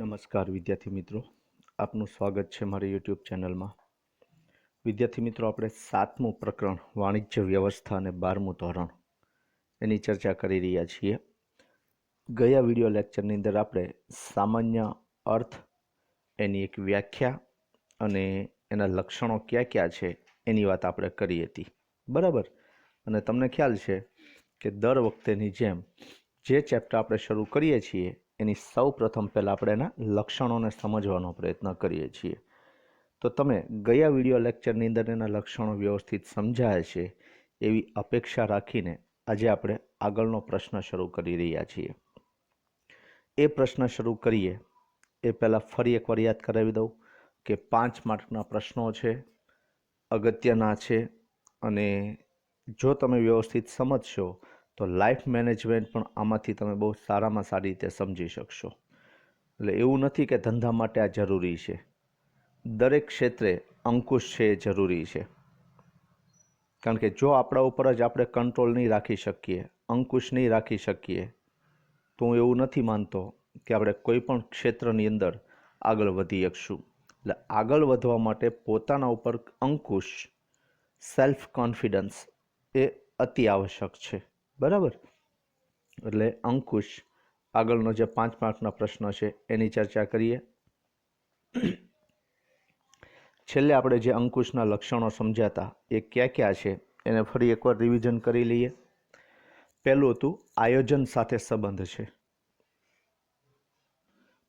નમસ્કાર વિદ્યાર્થી મિત્રો. આપનું સ્વાગત છે મારી યુટ્યુબ ચેનલમાં. વિદ્યાર્થી મિત્રો, આપણે સાતમું પ્રકરણ, વાણિજ્ય વ્યવસ્થા અને બારમું ધોરણ એની ચર્ચા કરી રહ્યા છીએ. ગયા વીડિયો લેક્ચરની અંદર આપણે સામાન્ય અર્થ, એની એક વ્યાખ્યા અને એના લક્ષણો ક્યાં ક્યાં છે એની વાત આપણે કરી હતી. બરાબર? અને તમને ખ્યાલ છે કે દર વખતેની જેમ જે ચેપ્ટર આપણે શરૂ કરીએ છીએ એની સૌ પ્રથમ પહેલાં આપણે એના લક્ષણોને સમજવાનો પ્રયત્ન કરીએ છીએ. તો તમે ગયા વીડિયો લેક્ચરની અંદર એના લક્ષણો વ્યવસ્થિત સમજાય છે એવી અપેક્ષા રાખીને આજે આપણે આગળનો પ્રશ્ન શરૂ કરી રહ્યા છીએ. એ પ્રશ્ન શરૂ કરીએ. એ પહેલાં ફરી એકવાર યાદ કરાવી દઉં કે પાંચ માર્કના પ્રશ્નો છે, અગત્યના છે અને જો તમે વ્યવસ્થિત સમજશો તો લાઈફ મેનેજમેન્ટ પણ આમાંથી તમે બહુ સારામાં સારી રીતે સમજી શકશો. એટલે એવું નથી કે ધંધા માટે આ જરૂરી છે. દરેક ક્ષેત્રે અંકુશ છે એ જરૂરી છે. કારણ કે જો આપણા ઉપર જ આપણે કંટ્રોલ નહીં રાખી શકીએ, અંકુશ નહીં રાખી શકીએ, તો હું એવું નથી માનતો કે આપણે કોઈ પણ ક્ષેત્રની અંદર આગળ વધી શકશું. એટલે આગળ વધવા માટે પોતાના ઉપર અંકુશ સેલ્ફ કોન્ફિડન્સ એ અતિ આવશ્યક છે. બરાબર? એટલે અંકુશ, આગળનો જે પાંચ માર્કનો પ્રશ્ન છે, એની ચર્ચા કરીએ. છેલ્લે આપણે જે અંકુશના લક્ષણો સમજાતા, એ ક્યાં ક્યાં છે, એને ફરી એકવાર રિવિઝન કરી લઈએ. પહેલું હતું, આયોજન સાથે સંબંધ છે.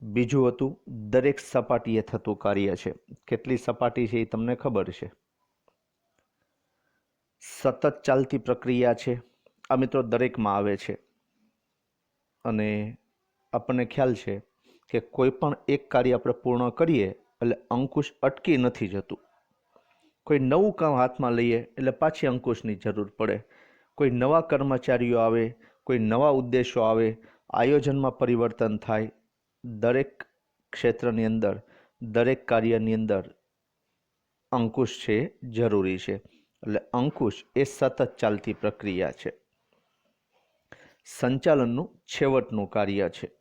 બીજું હતું, દરેક સપાટીએ થતું કાર્ય છે. કેટલી સપાટી છે એ તમને ખબર છે? સતત ચાલતી પ્રક્રિયા છે. આ મિત્રો દરેકમાં આવે છે. અને આપણને ખ્યાલ છે કે કોઈ પણ એક કાર્ય આપણે પૂર્ણ કરીએ એટલે અંકુશ અટકી નથી જતું. કોઈ નવું કામ હાથમાં લઈએ એટલે પાછી અંકુશની જરૂર પડે. કોઈ નવા કર્મચારીઓ આવે, કોઈ નવા ઉદ્દેશો આવે, આયોજનમાં પરિવર્તન થાય. દરેક ક્ષેત્રની અંદર, દરેક કાર્યની અંદર અંકુશ છે, જરૂરી છે. એટલે અંકુશ એ સતત ચાલતી પ્રક્રિયા છે. સંચાલનનું છેવટનું કાર્ય છે.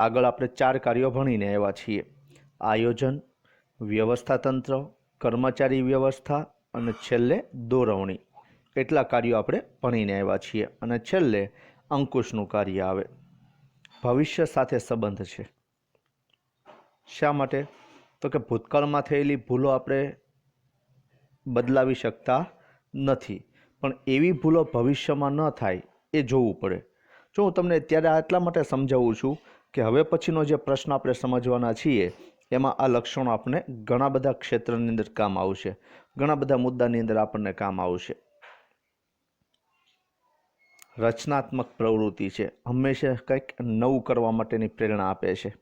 આગળ આપણે ચાર કાર્યો ભણીને આવ્યા છીએ. આયોજન વ્યવસ્થા તંત્ર કર્મચારી વ્યવસ્થા અને છેલ્લે દોરવણી. એટલા કાર્યો આપણે ભણીને આવ્યા છીએ અને છેલ્લે અંકુશનું કાર્ય આવે. ભવિષ્ય સાથે સંબંધ છે. શા માટે? તો કે ભૂતકાળમાં થયેલી ભૂલો આપણે બદલાવી શકતા નથી. પણ એવી ભૂલો ભવિષ્યમાં ન થાય એ જોવું પડે. જો હું તમને ત્યારે આટલા માટે સમજાવું છું કે હવે પછીનો જે પ્રશ્ન આપણે સમજવાના છીએ, એમાં આ લક્ષણો આપણને ઘણા બધા ક્ષેત્રની અંદર કામ આવશે. ઘણા બધા મુદ્દાની અંદર આપણને કામ આવશે. રચનાત્મક પ્રવૃત્તિ છે. હંમેશા કંઈક નવું કરવા માટેની પ્રેરણા આપે છે.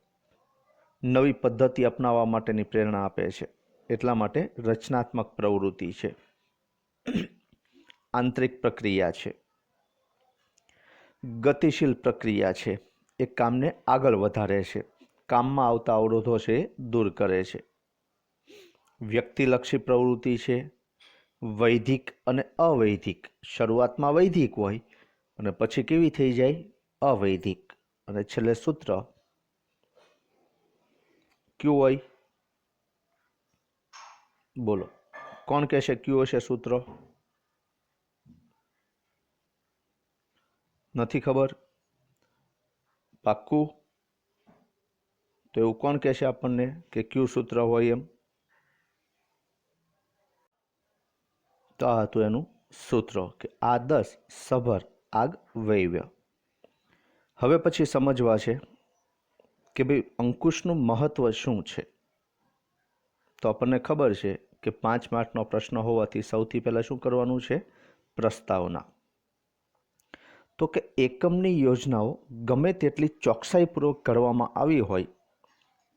નવી પદ્ધતિ અપનાવવા માટેની પ્રેરણા આપે છે. એટલા માટે રચનાત્મક પ્રવૃત્તિ છે. આંતરિક પ્રક્રિયા છે. ગતિશીલ પ્રક્રિયા છે. એ કામને આગળ વધારે છે. કામમાં આવતા અવરોધો છે, દૂર કરે છે. વ્યક્તિલક્ષી પ્રવૃત્તિ છે. વૈધિક અને અવૈધિક. શરૂઆતમાં વૈધિક હોય અને પછી કેવી થઈ જાય? અવૈધિક. અને છેલ્લે સૂત્ર. ક્યુ હોય? બોલો. કોણ કહેશે ક્યુ હશે સૂત્ર? નથી ખબર? પાક્કું? તો એવું કોણ કહેશે આપણને કે કયું સૂત્ર હોય એમ? તો આ હતું એનું સૂત્ર કે આદર્શ સભર આગ વૈવ્ય. હવે પછી સમજવા છે કે ભાઈ અંકુશનું મહત્વ શું છે? તો આપણને ખબર છે કે પાંચ માર્કનો પ્રશ્ન હોવાથી સૌથી પહેલાં શું કરવાનું છે? પ્રસ્તાવના. તો કે એકમની યોજનાઓ ગમે તેટલી ચોકસાઈપૂર્વક કરવામાં આવી હોય,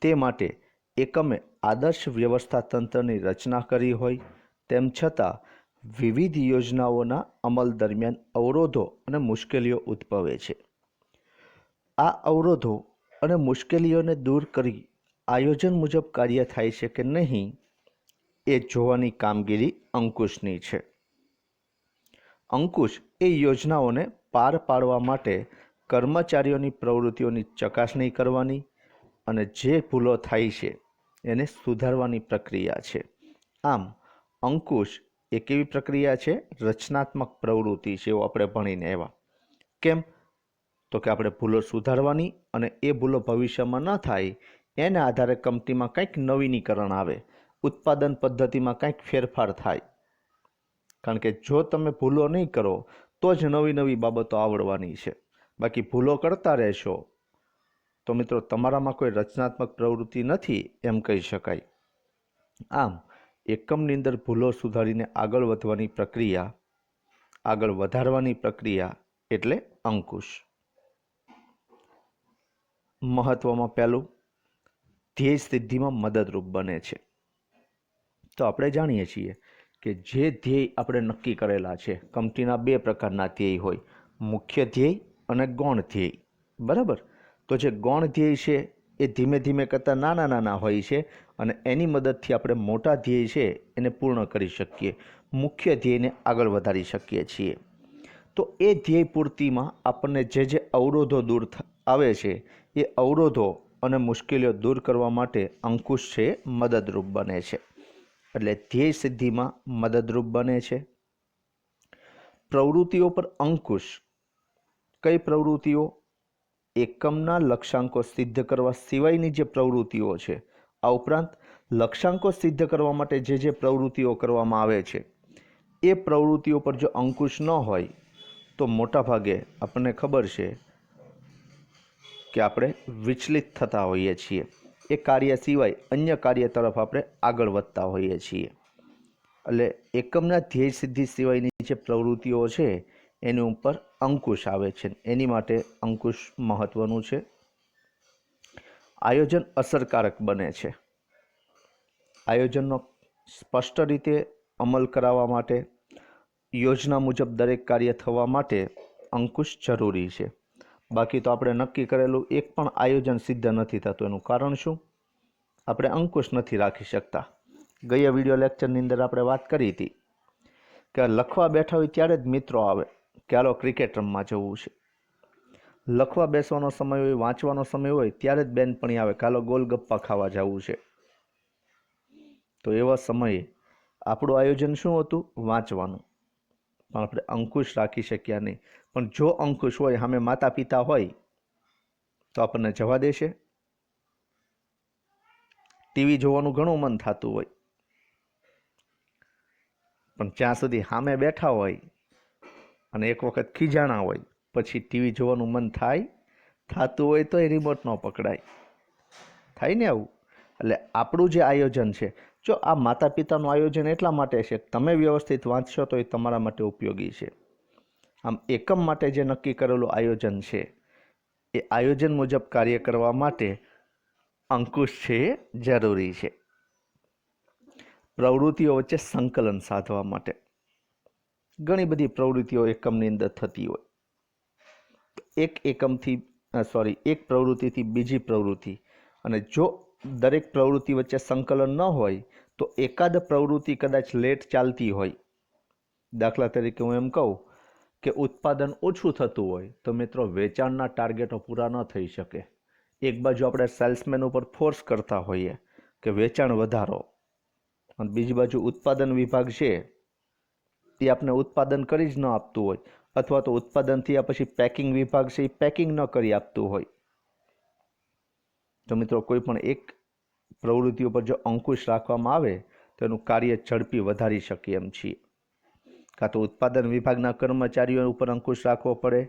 તે માટે એકમે આદર્શ વ્યવસ્થા તંત્રની રચના કરી હોય, તેમ છતાં વિવિધ યોજનાઓના અમલ દરમિયાન અવરોધો અને મુશ્કેલીઓ ઉદ્ભવે છે. આ અવરોધો અને મુશ્કેલીઓને દૂર કરી આયોજન મુજબ કાર્ય થાય છે કે નહીં, એ જોવાની કામગીરી અંકુશની છે. અંકુશ એ યોજનાઓને પાર પાડવા માટે કર્મચારીઓની પ્રવૃત્તિઓની ચકાસણી કરવાની અને જે ભૂલો થાય છે એને સુધારવાની પ્રક્રિયા છે. આમ, અંકુશ એક એવી પ્રક્રિયા છે? રચનાત્મક પ્રવૃત્તિ છે આપણે ભણીને એવા. કેમ? તો કે આપણે ભૂલો સુધારવાની અને એ ભૂલો ભવિષ્યમાં ન થાય, એના આધારે કંપનીમાં કંઈક નવીનીકરણ આવે, ઉત્પાદન પદ્ધતિમાં કંઈક ફેરફાર થાય. કારણ કે જો તમે ભૂલો નહીં કરો તો જ નવી નવી બાબતો આવડવાની છે. બાકી ભૂલો કરતા રહેશો. તો મિત્રો, તમારામાં કોઈ રચનાત્મક પ્રવૃત્તિ નથી એમ કહી શકાય. આમ, એકમની અંદર ભૂલો સુધારીને આગળ વધવાની પ્રક્રિયા, આગળ વધારવાની પ્રક્રિયા એટલે અંકુશ. મહત્વમાં પહેલું, ધ્યેય સિદ્ધિમાં મદદરૂપ બને છે. તો આપણે જાણીએ છીએ કે જે ધ્યેય આપણે નક્કી કરેલા છે, કંપનીના બે પ્રકારના ધ્યેય હોય, મુખ્ય ધ્યેય અને ગૌણ ધ્યેય. બરાબર? તો જે ગૌણ ધ્યેય છે, એ ધીમે ધીમે કરતાં નાના નાના હોય છે અને એની મદદથી આપણે મોટા ધ્યેય છે, એને પૂર્ણ કરી શકીએ, મુખ્ય ધ્યેયને આગળ વધારી શકીએ છીએ. તો એ ધ્યેય પૂર્તિમાં આપણને જે જે અવરોધો દૂર આવે છે, એ અવરોધો અને મુશ્કેલીઓ દૂર કરવા માટે અંકુશ છે, મદદરૂપ બને છે. એટલે ધ્યેય સિદ્ધિમાં મદદરૂપ બને છે. પ્રવૃત્તિઓ પર અંકુશ. કઈ પ્રવૃત્તિઓ? એકમના લક્ષ્યાંકો સિદ્ધ કરવા સિવાયની જે પ્રવૃત્તિઓ છે, આ ઉપરાંત લક્ષ્યાંકો સિદ્ધ કરવા માટે જે જે પ્રવૃત્તિઓ કરવામાં આવે છે, એ પ્રવૃત્તિઓ પર જો અંકુશ ન હોય, તો મોટાભાગે આપણને ખબર છે કે આપણે વિચલિત થતા હોઈએ છીએ. એ કાર્ય સિવાય અન્ય કાર્ય તરફ આપણે આગળ વધતા હોઈએ છીએ. એટલે એકમના ધ્યેય સિદ્ધિ સિવાયની જે પ્રવૃત્તિઓ છે, એની ઉપર અંકુશ આવે છે. એની માટે અંકુશ મહત્ત્વનું છે. આયોજન અસરકારક બને છે. આયોજનનો સ્પષ્ટ રીતે અમલ કરાવવા માટે, યોજના મુજબ દરેક કાર્ય થવા માટે અંકુશ જરૂરી છે. બાકી તો આપણે નક્કી કરેલું એક પણ આયોજન સિદ્ધ નથી થતું. એનું કારણ શું? આપણે અંકુશ નથી રાખી શકતા. ગયા વીડિયો લેક્ચરની અંદર આપણે વાત કરી હતી કે લખવા બેઠા હોય ત્યારે જ મિત્રો આવે કે હાલો ક્રિકેટ રમવા જવું છે. લખવા બેસવાનો સમય હોય, વાંચવાનો સમય હોય ત્યારે જ બેનપણી આવે કે હાલો ગોલગપ્પા ખાવા જવું છે. તો એવા સમયે આપણું આયોજન શું હતું? વાંચવાનું. પણ આપણે અંકુશ રાખી શક્યા નહીં. પણ જો અંકુશ હોય સામે માતા પિતા હોય, તો આપણને જવા દેશે. ટીવી જોવાનું ઘણું મન થતું હોય. પણ જ્યાં સુધી સામે બેઠા હોય અને એક વખત ખીજાણા હોય, પછી ટીવી જોવાનું મન થાય, થતું હોય તો એ રિમોટ ન પકડાય. થાય ને આવું? એટલે આપણું જે આયોજન છે, જો આ માતા પિતાનું આયોજન એટલા માટે છે, તમે વ્યવસ્થિત વાંચશો તો એ તમારા માટે ઉપયોગી છે. આમ એકમ માટે જે નક્કી કરેલું આયોજન છે, એ આયોજન મુજબ કાર્ય કરવા માટે અંકુશ છે એ જરૂરી છે. પ્રવૃત્તિઓ વચ્ચે સંકલન સાધવા માટે. ઘણી બધી પ્રવૃત્તિઓ એકમની અંદર થતી હોય. એક એકમથી સોરી એક પ્રવૃત્તિથી બીજી પ્રવૃત્તિ. અને જો દરેક પ્રવૃત્તિ વચ્ચે સંકલન ન હોય, તો એકાદ પ્રવૃત્તિ કદાચ લેટ ચાલતી હોય. દાખલા તરીકે હું એમ કહું કે ઉત્પાદન ઓછું થતું હોય, તો મિત્રો વેચાણના ટાર્ગેટો પૂરા ન થઈ શકે. એક બાજુ આપણે સેલ્સમેન ઉપર ફોર્સ કરતા હોઈએ કે વેચાણ વધારો. અને બીજી બાજુ ઉત્પાદન વિભાગ છે, એ આપણે ઉત્પાદન કરી જ ન આપતું હોય, અથવા તો ઉત્પાદન થયા પછી પેકિંગ વિભાગ છે, એ પેકિંગ ન કરી આપતું હોય. તો મિત્રો કોઈ પણ એક પ્રવૃત્તિ ઉપર જો અંકુશ રાખવામાં આવે, તો એનું કાર્ય ઝડપી વધારી શકીએ એમ છીએ. કાં તો ઉત્પાદન વિભાગના કર્મચારીઓ ઉપર અંકુશ રાખવો પડે,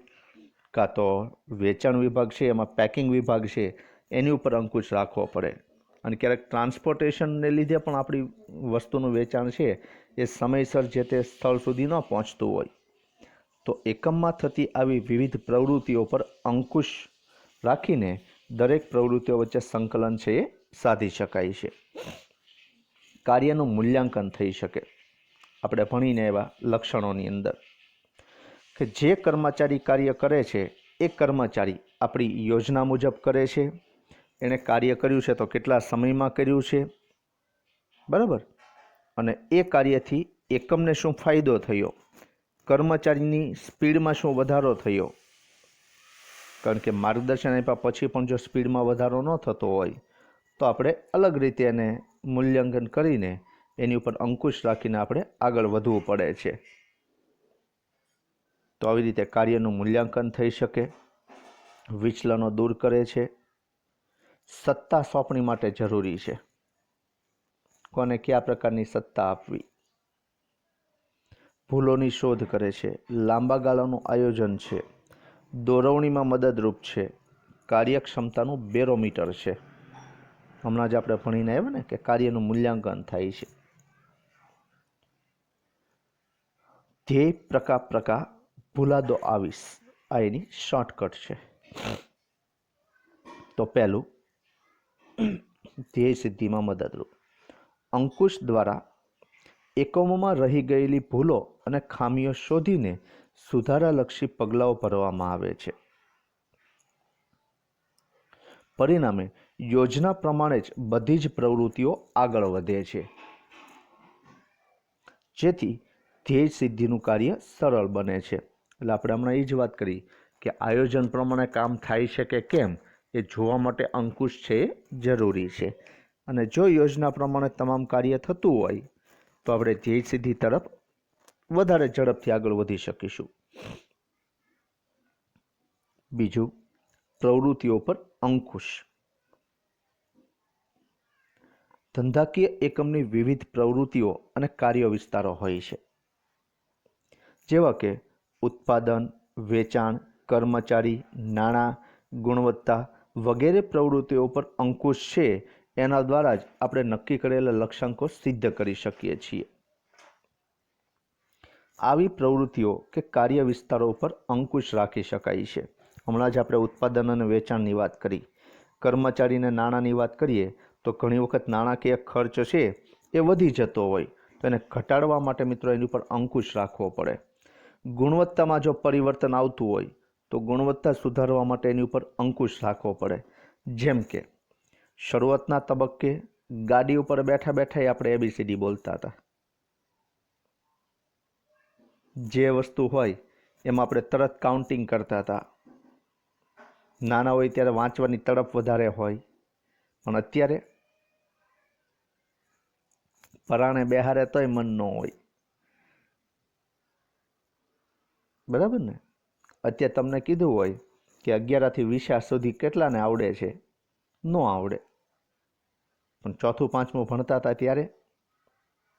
કાં તો વેચાણ વિભાગ છે, એમાં પેકિંગ વિભાગ છે, એની ઉપર અંકુશ રાખવો પડે. અને ક્યારેક ટ્રાન્સપોર્ટેશનને લીધે પણ આપણી વસ્તુનું વેચાણ છે, એ સમયસર જે તે સ્થળ સુધી ન પહોંચતું હોય. તો એકમમાં થતી આવી વિવિધ પ્રવૃત્તિઓ પર અંકુશ રાખીને દરેક પ્રવૃત્તિઓ વચ્ચે સંકલન છે એ સાધી શકાય છે. કાર્યનું મૂલ્યાંકન થઈ શકે. આપણે ભણીને એવા લક્ષણોની અંદર કે જે કર્મચારી કાર્ય કરે છે, એ કર્મચારી આપણી યોજના મુજબ કરે છે, એણે કાર્ય કર્યું છે તો કેટલા સમયમાં કર્યું છે, બરાબર? અને એ કાર્યથી એકમને શું ફાયદો થયો? કર્મચારીની સ્પીડમાં શું વધારો થયો? કારણ કે માર્ગદર્શન આપ્યા પછી પણ જો સ્પીડમાં વધારો ન થતો હોય, તો આપણે અલગ રીતે એને મૂલ્યાંકન કરીને એની ઉપર અંકુશ રાખીને આપણે આગળ વધવું પડે છે. તો આવી રીતે કાર્યનું મૂલ્યાંકન થઈ શકે, વિચલનો દૂર કરે છે. સત્તા સોંપણી માટે જરૂરી છે. કોને કયા પ્રકારની સત્તા આપવી? ભૂલોની શોધ કરે છે. લાંબા ગાળાનું આયોજન છે. દોરવણીમાં મદદરૂપ છે. કાર્યક્ષમતાનું બેરોમીટર છે. હમણાં જ આપણે ભણીને આવ્યા ને કે કાર્યનું મૂલ્યાંકન થાય છે. ધ્યેય પ્રકા પ્રકા ભૂલાદો આવીશ. આ એની શોર્ટકટ છે. તો પહેલું, ધ્યેય સિદ્ધિમાં મદદરૂપ. અંકુશ દ્વારા એકમોમાં રહી ગયેલી ભૂલો અને ખામીઓ શોધીને સુધારાલક્ષી પગલાઓ ભરવામાં આવે છે. પરિણામે, યોજના પ્રમાણે જ બધી જ પ્રવૃત્તિઓ આગળ વધે છે. જેથી ધ્યેય સિદ્ધિનું કાર્ય સરળ બને છે. એટલે આપણે હમણાં એ જ વાત કરી કે આયોજન પ્રમાણે કામ થાય છે કે કેમ એ જોવા માટે અંકુશ છે એ જરૂરી છે. અને જો યોજના પ્રમાણે તમામ કાર્ય થતું હોય, તો આપણે ધ્યેય સિદ્ધિ તરફ વધારે ઝડપથી આગળ વધી શકીશું. બીજું, પ્રવૃત્તિઓ પર અંકુશ. ધંધાકીય એકમની વિવિધ પ્રવૃત્તિઓ અને કાર્ય વિસ્તારો હોય છે. જેવા કે ઉત્પાદન, વેચાણ, કર્મચારી, નાણાં, ગુણવત્તા વગેરે પ્રવૃત્તિઓ પર અંકુશ છે, એના દ્વારા જ આપણે નક્કી કરેલા લક્ષ્યાંકો સિદ્ધ કરી શકીએ છીએ. આવી પ્રવૃત્તિઓ કે કાર્ય વિસ્તારો ઉપર અંકુશ રાખી શકાય છે. હમણાં જ આપણે ઉત્પાદન અને વેચાણની વાત કરી. કર્મચારીને નાણાંની વાત કરીએ, તો ઘણી વખત નાણાકીય ખર્ચ છે, એ વધી જતો હોય. તો એને ઘટાડવા માટે મિત્રો એની ઉપર અંકુશ રાખવો પડે. ગુણવત્તામાં જો પરિવર્તન આવતું હોય, તો ગુણવત્તા સુધારવા માટે એની ઉપર અંકુશ રાખવો પડે. જેમ કે, શરૂઆતના તબક્કે ગાડી ઉપર બેઠા બેઠા આપણે એબીસીડી બોલતા હતા. જે વસ્તુ હોય, એમાં આપણે તરત કાઉન્ટિંગ કરતા હતા. નાના હોય ત્યારે વાંચવાની તડપ વધારે હોય. પણ અત્યારે પરાણે બેહારે તોય મન ન હોય. બરાબર ને? અત્યારે તમને કીધું હોય કે અગિયારથી વીસા સુધી કેટલાને આવડે છે? ન આવડે. પણ ચોથું, પાંચમું ભણતા હતા ત્યારે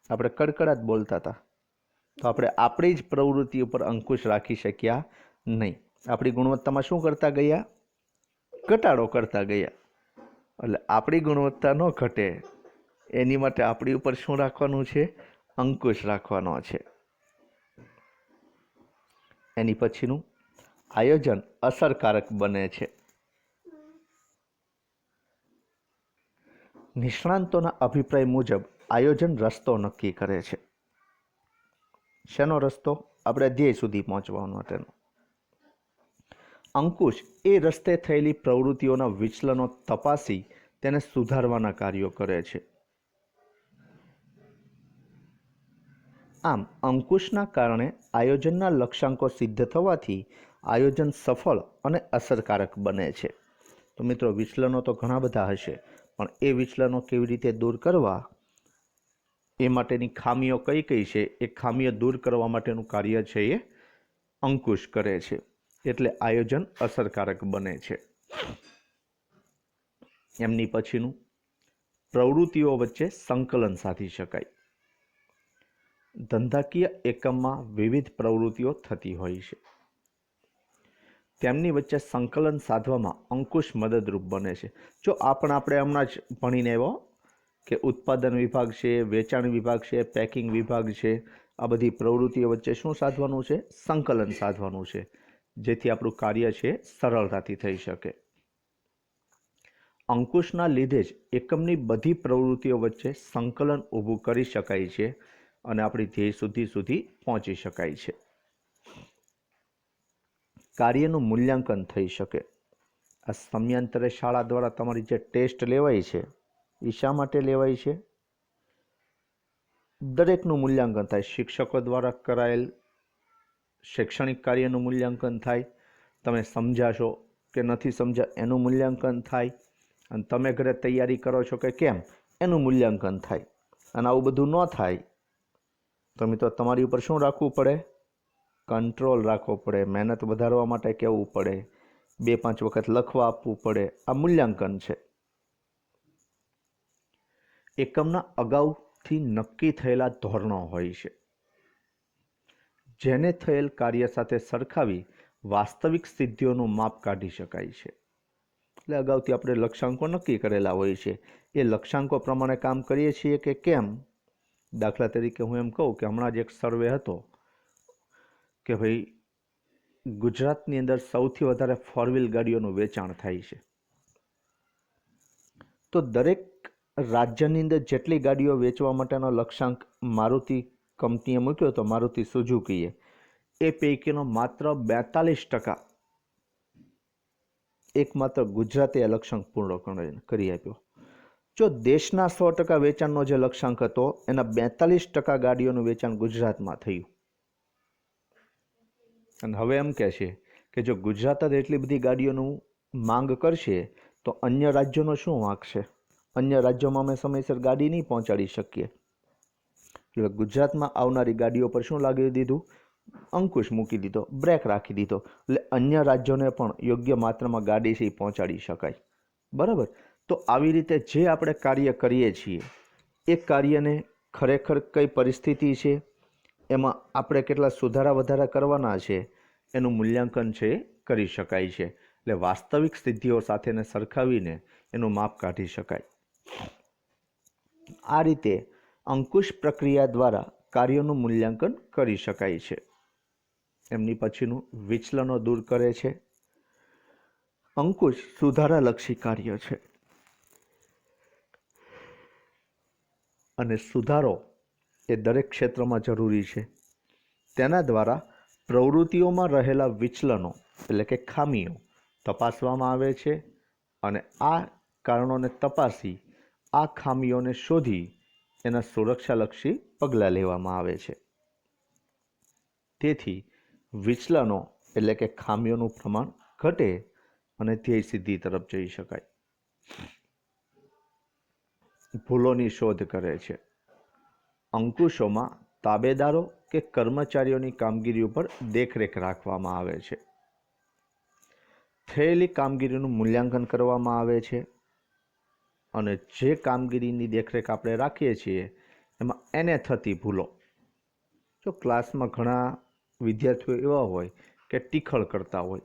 આપણે કડકડાટ બોલતા હતા. તો આપણે આપણી જ પ્રવૃત્તિ ઉપર અંકુશ રાખી શક્યા નહીં. આપણી ગુણવત્તામાં શું કરતા ગયા? ઘટાડો કરતા ગયા. એટલે આપણી ગુણવત્તા ન ઘટે. એની માટે આપણી ઉપર શું રાખવાનું છે? અંકુશ રાખવાનો છે. એની પછીનું આયોજન અસરકારક બને છે. નિષ્ણાંતોના અભિપ્રાય મુજબ આયોજન રસ્તો નક્કી કરે છે. શેનો રસ્તો? આપણે ધ્યેય સુધી પહોંચવા માટેનો અંકુશ એ રસ્તે થયેલી પ્રવૃત્તિઓના વિચલનો તપાસી તેને સુધારવાના કાર્યો કરે છે. આમ, અંકુશના કારણે આયોજનના લક્ષ્યાંકો સિદ્ધ થવાથી આયોજન સફળ અને અસરકારક બને છે. તો મિત્રો, વિચલનો તો ઘણા બધા હશે, પણ એ વિચલનો કેવી રીતે દૂર કરવા? એ માટેની ખામીઓ કઈ કઈ છે? એ ખામીઓ દૂર કરવા માટેનું કાર્ય છે એ અંકુશ કરે છે, એટલે આયોજન અસરકારક બને છે. એમની પછીનું, પ્રવૃત્તિઓ વચ્ચે સંકલન સાધી શકાય. ધંધાકીય એકમમાં વિવિધ પ્રવૃત્તિઓ થતી હોય છે. તેમની વચ્ચે સંકલન સાધવામાં અંકુશ મદદરૂપ બને છે. જો આ પણ આપણે હમણાં જ ભણીને એવો કે ઉત્પાદન વિભાગ છે, વેચાણ વિભાગ છે, પેકિંગ વિભાગ છે, આ બધી પ્રવૃત્તિઓ વચ્ચે શું સાધવાનું છે? સંકલન સાધવાનું છે. જેથી આપણું કાર્ય છે સરળતાથી થઈ શકે. અંકુશના લીધે જ એકમની બધી પ્રવૃત્તિઓ વચ્ચે સંકલન ઊભું કરી શકાય છે. અને આપણી ધ્યેય સુધી સુધી પહોંચી શકાય છે. કાર્યનું મૂલ્યાંકન થઈ શકે. આ સમયાંતરે શાળા દ્વારા તમારી જે ટેસ્ટ લેવાય છે એ શા માટે લેવાય છે? દરેકનું મૂલ્યાંકન થાય. શિક્ષકો દ્વારા કરાયેલ શૈક્ષણિક કાર્યનું મૂલ્યાંકન થાય. તમે સમજાશો કે નથી સમજા, એનું મૂલ્યાંકન થાય. અને તમે ઘરે તૈયારી કરો છો કે કેમ? એનું મૂલ્યાંકન થાય. અને આવું બધું ન થાય તો મિત્રો, તમારી ઉપર શું રાખવું પડે? કંટ્રોલ રાખવો પડે. મહેનત વધારવા માટે કહેવું પડે? બે પાંચ વખત લખવા આપવું પડે. આ મૂલ્યાંકન છે. એકમના અગાઉથી નક્કી થયેલા ધોરણો હોય છે. જેને થયેલ કાર્ય સાથે સરખાવી વાસ્તવિક સિદ્ધિઓનું માપ કાઢી શકાય છે. એટલે અગાઉથી આપણે લક્ષ્યાંકો નક્કી કરેલા હોય છે. એ લક્ષ્યાંકો પ્રમાણે કામ કરીએ છીએ કે કેમ? દાખલા તરીકે હું એમ કહું કે હમણાં જ એક સર્વે હતો કે ભાઈ ગુજરાતની અંદર સૌથી વધારે ફોર વ્હીલ ગાડીઓનું વેચાણ થાય છે. તો દરેક રાજ્યની અંદર જેટલી ગાડીઓ વેચવા માટેનો લક્ષ્યાંક મારુતિ કંપનીએ મૂક્યો હતો મારુતિ સુઝુકીએ, એ પૈકીનો માત્ર બેતાલીસ ટકા એકમાત્ર ગુજરાતે લક્ષ્યાંક પૂર્ણ કરી આપ્યો. જો દેશના સો ટકા વેચાણનો જે લક્ષ્યાંક હતો, એના બેતાલીસ ટકા ગાડીઓનું વેચાણ ગુજરાતમાં થયું. અને હવે એમ કહે છે કે જો ગુજરાત જ એટલી બધી ગાડીઓનું માંગ કરશે, તો અન્ય રાજ્યોનો શું વાંક છે અન્ય રાજ્યોમાં અમે સમયસર ગાડી નહીં પહોંચાડી શકીએ. એટલે ગુજરાતમાં આવનારી ગાડીઓ પર શું લાગી દીધું? અંકુશ મૂકી દીધો, બ્રેક રાખી દીધો. એટલે અન્ય રાજ્યોને પણ યોગ્ય માત્રામાં ગાડી છે પહોંચાડી શકાય. બરાબર? તો આવી રીતે જે આપણે કાર્ય કરીએ છીએ, એ કાર્યને ખરેખર કઈ પરિસ્થિતિ છે, એમાં આપણે કેટલા સુધારા વધારા કરવાના છે, એનું મૂલ્યાંકન છે, કરી શકાય છે. એટલે વાસ્તવિક સિદ્ધિઓ સાથેને સરખાવીને એનું માપ કાઢી શકાય. આ રીતે અંકુશ પ્રક્રિયા દ્વારા કાર્યોનું મૂલ્યાંકન કરી શકાય છે. એમની પછીનું વિચલનો દૂર કરે છે. અંકુશ સુધારાલક્ષી કાર્ય છે. અને સુધારો એ દરેક ક્ષેત્રમાં જરૂરી છે. તેના દ્વારા પ્રવૃત્તિઓમાં રહેલા વિચલનો, એટલે કે ખામીઓ, તપાસવામાં આવે છે અને આ કારણોને તપાસી આ ખામીઓને શોધી એના સુરક્ષાલક્ષી પગલાં લેવામાં આવે છે. તેથી વિચલનો, એટલે કે ખામીઓનું પ્રમાણ ઘટે અને ધ્યેય સિદ્ધિ તરફ જઈ શકાય. ભૂલોની શોધ કરે છે. અંકુશોમાં તાબેદારો કે કર્મચારીઓની કામગીરી ઉપર દેખરેખ રાખવામાં આવે છે. થયેલી કામગીરીનું મૂલ્યાંકન કરવામાં આવે છે અને જે કામગીરીની દેખરેખ આપણે રાખીએ છીએ, એમાં એને થતી ભૂલો. જો ક્લાસમાં ઘણા વિદ્યાર્થીઓ એવા હોય કે ટીખળ કરતા હોય,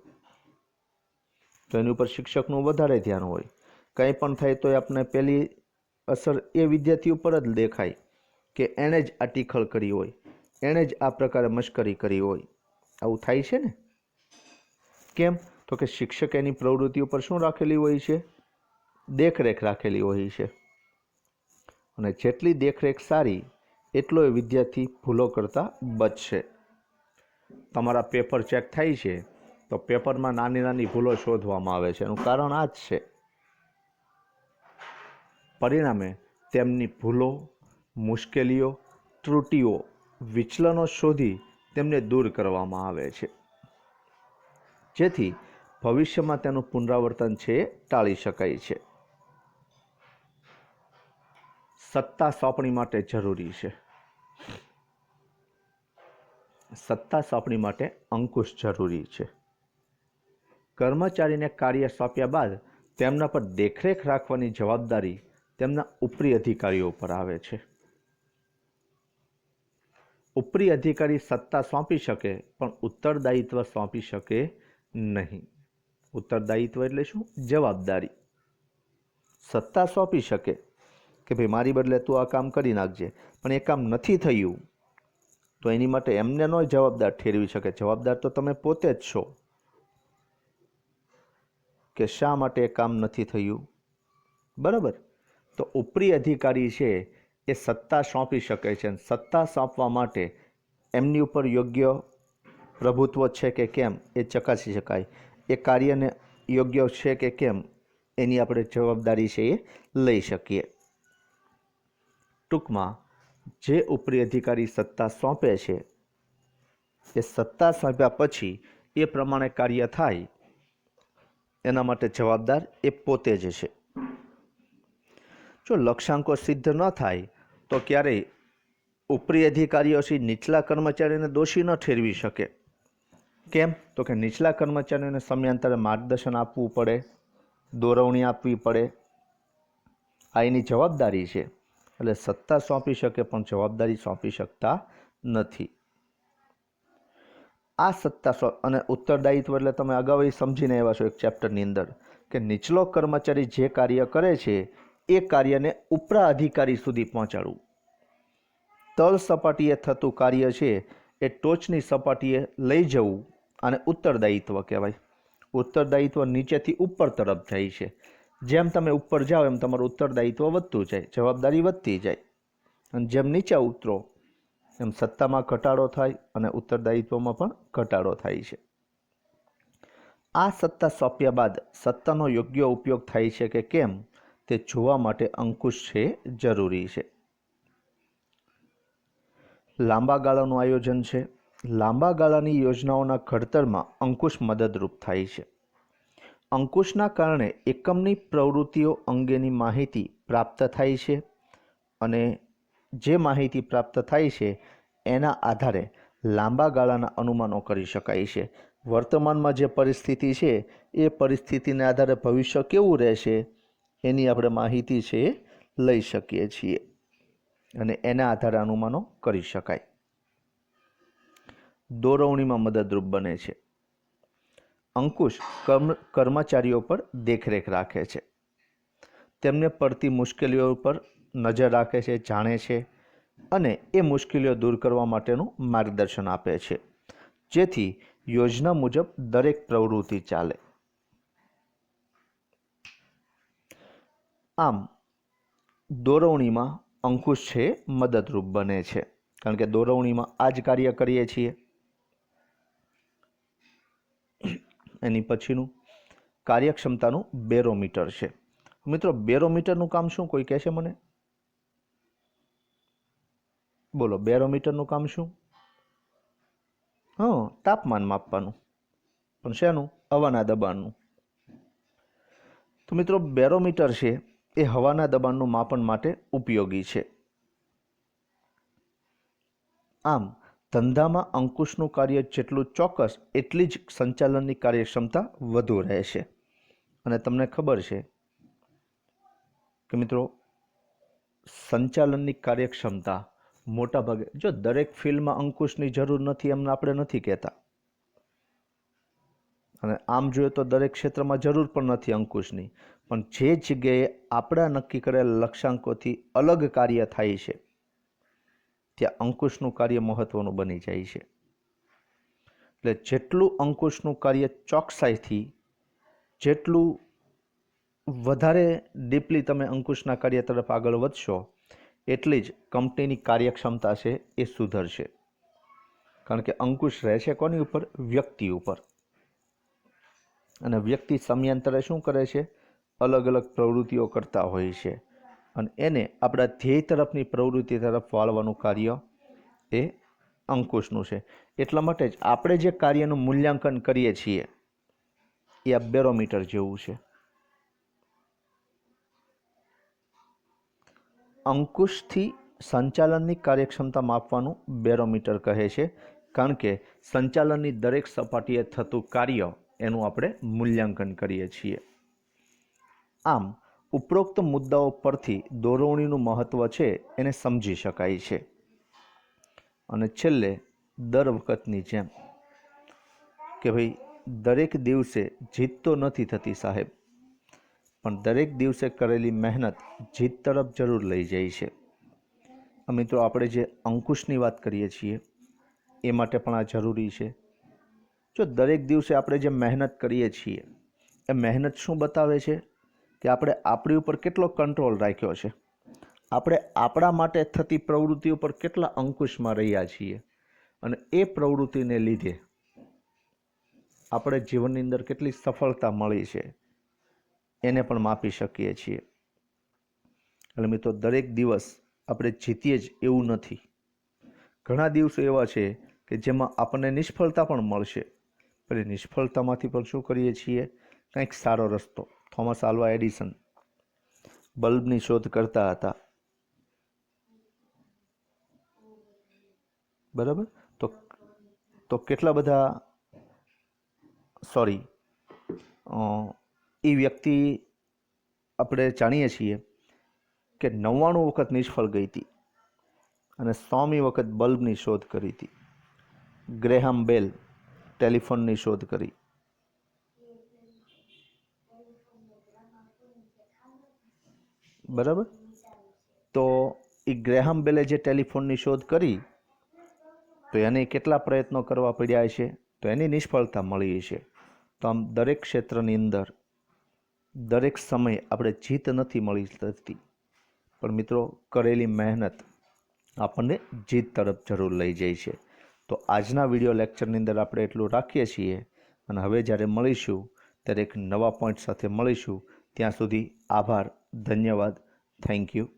તો એની ઉપર શિક્ષકનું વધારે ધ્યાન હોય. કંઈ પણ થાય તો એ આપણે પહેલી અસર એ વિદ્યાર્થી ઉપર જ દેખાય કે એણે જ આ ટીખળ કરી હોય, એણે જ આ પ્રકારે મશ્કરી કરી હોય. આવું થાય છે ને? કેમ? તો કે શિક્ષક એની પ્રવૃત્તિ ઉપર શું રાખેલી હોય છે? દેખરેખ રાખેલી હોય છે. અને જેટલી દેખરેખ સારી, એટલો એ વિદ્યાર્થી ભૂલો કરતાં બચશે. તમારા પેપર ચેક થાય છે, તો પેપરમાં નાની નાની ભૂલો શોધવામાં આવે છે. એનું કારણ આ જ છે. પરિણામે તેમની ભૂલો, મુશ્કેલીઓ, ત્રુટીઓ, વિચલનો શોધી તેમને દૂર કરવામાં આવે છે. જેથી ભવિષ્યમાં તેનું પુનરાવર્તન છે ટાળી શકાય છે. સત્તા સોંપણી માટે જરૂરી છે. સત્તા સોંપણી માટે અંકુશ જરૂરી છે. કર્મચારીને કાર્ય સોંપ્યા બાદ તેમના પર દેખરેખ રાખવાની જવાબદારી તેમના ઉપરી અધિકારીઓ પર આવે છે. ઉપરી અધિકારી સત્તા સોંપી શકે, પણ ઉત્તરદાયિત્વ સોંપી શકે નહીં. ઉત્તરદાયિત્વ એટલે શું? જવાબદારી. સત્તા સોંપી શકે કે ભાઈ મારી બદલે તું આ કામ કરી નાખજે, પણ એ કામ નથી થયું, તો એની માટે એમને ન જવાબદાર ઠેરવી શકે. જવાબદાર તો તમે પોતે જ છો કે શા માટે એ કામ નથી થયું? બરાબર? તો ઉપરી અધિકારી છે એ સત્તા સોંપી શકે છે સત્તા સોંપવા માટે એમની ઉપર યોગ્ય પ્રભુત્વ છે કે કેમ એ ચકાસી શકાય. એ કાર્યને યોગ્ય છે કે કેમ એની આપણે જવાબદારી છે એ લઈ શકીએ. ટૂંકમાં જે ઉપરી અધિકારી સત્તા સોંપે છે, એ સત્તા સોંપ્યા પછી એ પ્રમાણે કાર્ય થાય, એના માટે જવાબદાર એ પોતે જ છે. જો લક્ષ્યાંકો સિદ્ધ ન થાય, તો ક્યારેય ઉપરી અધિકારીઓ છે નીચલા કર્મચારીને દોષી ન ઠેરવી શકે. કેમ? તો કે નીચલા કર્મચારીઓને સમયાંતરે માર્ગદર્શન આપવું પડે, દોરવણી આપવી પડે. આ એની જવાબદારી છે. એટલે સત્તા સોંપી શકે, પણ જવાબદારી સોંપી શકતા નથી. આ સત્તા અને ઉત્તરદાયિત્વ એટલે તમે અગાઉ સમજીને આવ્યા છો એક ચેપ્ટરની અંદર, કે નીચલો કર્મચારી જે કાર્ય કરે છે એ કાર્યને ઉપરા અધિકારી સુધી પહોંચાડવું. તલ સપાટીએ થતું કાર્ય છે એ ટોચની સપાટીએ લઈ જવું અને ઉત્તરદાયિત્વ કહેવાય. ઉત્તરદાયિત્વ નીચેથી ઉપર તરફ જાય છે. જેમ તમે ઉપર જાઓ એમ તમારું ઉત્તરદાયિત્વ વધતું જાય, જવાબદારી વધતી જાય. અને જેમ નીચે ઉતરો, એમ સત્તામાં ઘટાડો થાય અને ઉત્તરદાયિત્વમાં પણ ઘટાડો થાય છે. આ સત્તા સોંપ્યા બાદ સત્તાનો યોગ્ય ઉપયોગ થાય છે કે કેમ? તે જોવા માટે અંકુશ છે, જરૂરી છે. લાંબા ગાળાનું આયોજન છે. લાંબા ગાળાની યોજનાઓના ઘડતરમાં અંકુશ મદદરૂપ થાય છે. અંકુશના કારણે એકમની પ્રવૃત્તિઓ અંગેની માહિતી પ્રાપ્ત થાય છે અને જે માહિતી પ્રાપ્ત થાય છે એના આધારે લાંબા ગાળાના અનુમાનો કરી શકાય છે. વર્તમાનમાં જે પરિસ્થિતિ છે, એ પરિસ્થિતિને આધારે ભવિષ્ય કેવું રહેશે? એની આપણે માહિતી છે, લઈ શકીએ છીએ. અને એના આધારે અનુમાનો કરી શકાય. દોરવણીમાં મદદરૂપ બને છે. અંકુશ કર્મ, કર્મચારીઓ પર દેખરેખ રાખે છે. તેમને પડતી મુશ્કેલીઓ પર નજર રાખે છે, જાણે છે અને એ મુશ્કેલીઓ દૂર કરવા માટેનું માર્ગદર્શન આપે છે. જેથી યોજના મુજબ દરેક પ્રવૃત્તિ ચાલે. આમ, દોરવણીમાં અંકુશ છે, મદદરૂપ બને છે. કારણ કે દોરવણીમાં આ જ કાર્ય કરીએ છીએ. એની પછીનું કાર્યક્ષમતાનું બેરોમીટર છે. મિત્રો, બેરોમીટરનું કામ શું? કોઈ કહેશે મને? બોલો, બેરોમીટરનું કામ શું? હા, તાપમાન માપવાનું. પણ શેનું? હવાના દબાણનું. તો મિત્રો, બેરોમીટર છે એ હવાના દબાણનું માપન માટે ઉપયોગી છે. આમ, ધંધામાં અંકુશનું કાર્ય જેટલું ચોક્કસ, એટલી જ સંચાલનની કાર્યક્ષમતા વધુ રહેશે અને તમને ખબર છે કે મિત્રો, સંચાલનની કાર્યક્ષમતા મોટાભાગે, જો દરેક ફિલ્ડમાં અંકુશની જરૂર નથી એમને આપણે નથી કહેતા. અને આમ જોઈએ તો દરેક ક્ષેત્રમાં જરૂર પણ નથી અંકુશની. પણ જે જગ્યાએ આપણા નક્કી કરેલ લક્ષ્યાંકોથી અલગ કાર્ય થાય છે, ત્યાં અંકુશનું કાર્ય મહત્વનું બની જાય છે. એટલે જેટલું અંકુશનું કાર્ય ચોકસાઈથી, જેટલું વધારે ડીપલી તમે અંકુશના કાર્ય તરફ આગળ વધશો, એટલી જ કંપનીની કાર્યક્ષમતા છે એ સુધરશે. કારણ કે અંકુશ રહે છે કોની ઉપર? વ્યક્તિ ઉપર. અને વ્યક્તિ સમયાંતરે શું કરે છે? અલગ અલગ પ્રવૃત્તિઓ કરતા હોય છે. અને એને આપણા ધ્યેય તરફની પ્રવૃત્તિ તરફ વાળવાનું કાર્ય એ અંકુશનું છે. એટલા માટે જ આપણે જે કાર્યનું મૂલ્યાંકન કરીએ છીએ, એ આ બેરોમીટર જેવું છે. અંકુશથી સંચાલનની કાર્યક્ષમતા માપવાનું બેરોમીટર કહે છે. કારણ કે સંચાલનની દરેક સપાટીએ થતું કાર્ય એનું આપણે મૂલ્યાંકન કરીએ છીએ. આમ, ઉપરોક્ત મુદ્દાઓ પરથી દોરવણીનું મહત્ત્વ છે એને સમજી શકાય છે. અને છેલ્લે, દર વખતની જેમ, કે ભાઈ, દરેક દિવસે જીત તો નથી થતી સાહેબ, પણ દરેક દિવસે કરેલી મહેનત જીત તરફ જરૂર લઈ જાય છે. મિત્રો, આપણે જે અંકુશની વાત કરીએ છીએ, એ માટે પણ આ જરૂરી છે. જો દરેક દિવસે આપણે જે મહેનત કરીએ છીએ, એ મહેનત શું બતાવે છે? કે આપણે આપણી ઉપર કેટલો કંટ્રોલ રાખ્યો છે? આપણે આપણા માટે થતી પ્રવૃત્તિ ઉપર કેટલા અંકુશમાં રહ્યા છીએ? અને એ પ્રવૃત્તિને લીધે આપણે જીવનની અંદર કેટલી સફળતા મળી છે, એને પણ માપી શકીએ છીએ. એટલે મિત્રો, દરેક દિવસ આપણે જીતીએ જ એવું નથી. ઘણા દિવસો એવા છે કે જેમાં આપણને નિષ્ફળતા પણ મળશે. પણ નિષ્ફળતામાંથી પણ શું કરીએ છીએ? કંઈક સારો રસ્તો. Thomas Alva Edison. બલ્બની શોધ કરતા હતા. બરાબર? તો તો કેટલા બધા, સોરી એ વ્યક્તિ આપણે જાણીએ છીએ કે નવ્વાણું વખત નિષ્ફળ ગઈ હતી અને સોમી વખત બલ્બની શોધ કરી હતી. ગ્રેહામ બેલ. ટેલિફોનની શોધ કરી. બરાબર? તો એ ગ્રેહામ બેલે જે ટેલિફોનની શોધ કરી, તો એને કેટલા પ્રયત્નો કરવા પડ્યા છે તો એની નિષ્ફળતા મળી છે તો આમ દરેક ક્ષેત્રની અંદર દરેક સમયે આપણે જીત નથી મળી શકતી. પણ મિત્રો, કરેલી મહેનત આપણને જીત તરફ જરૂર લઈ જાય છે. તો આજના વીડિયો લેક્ચરની અંદર આપણે એટલું રાખીએ છીએ અને હવે જ્યારે મળીશું, ત્યારે એક નવા પોઈન્ટ સાથે મળીશું. ત્યાં સુધી આભાર, ધન્યવાદ. Thank you